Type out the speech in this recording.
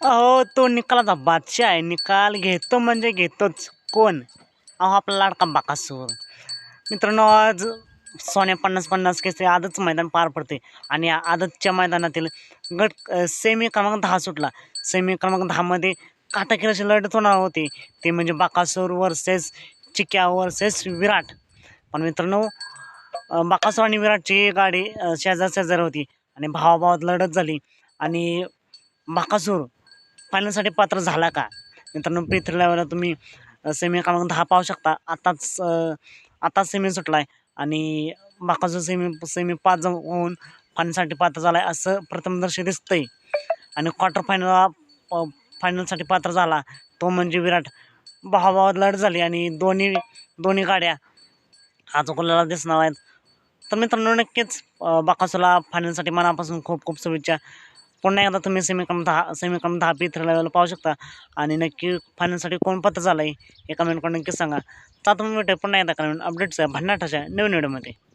अहो तो निकालाचा बादशाह आहे. निकाल घेतो म्हणजे घेतोच. कोण? अहो आपला लाडका बाकासूर मित्रांनो आज सोन्या पन्नास पन्नास केसे आदच मैदान पार पडते आणि आजच्या मैदानातील गट सेमी क्रमांक दहा सुटला. सेमी क्रमांक दहामध्ये काटाकिराची अशी लढत होणार होती. ते म्हणजे बाकासूर वर्सेस चिक्या वर्सेस विराट. पण मित्रांनो बाकासूर आणि विराटची गाडी शेजार शेजार होती. आणि भावाभावात लढत झाली. आणि बाकासूर फायनलसाठी पात्र झाला का? मित्रांनो पी थ्री लेवलला तुम्ही सेमी क्रमांक दहा पाहू शकता. आताच आताच सेमी सुटला आहे आणि बाकाचा सेमी सेमी पाच होऊन फायनलसाठी पात्र झाला आहे असं प्रथमदर्शी दिसतंय. आणि क्वार्टर फायनलला फायनलसाठी पात्र झाला. तो म्हणजे विराट भावाभावात लढ झाली आणि दोन्ही दोन्ही गाड्या आज कोणाला दिसणार आहेत. तर मित्रांनो नक्कीच बाकासूला फायनलसाठी मनापासून खूप खूप शुभेच्छा. पुन्हा एकदा तुम्ही सेमीकम दहा सेमीकम दहा पी थ्री लेवल पाहू शकता. आणि नक्की फायनलसाठी कोण पत्र झालं आहे हे कमेंट करून नक्की सांगा. तर तुम्ही मी भेटूया पुन्हा एकदा कमेंट अपडेट्स आहे भन्नाटाच्या नवीन व्हिडिओमध्ये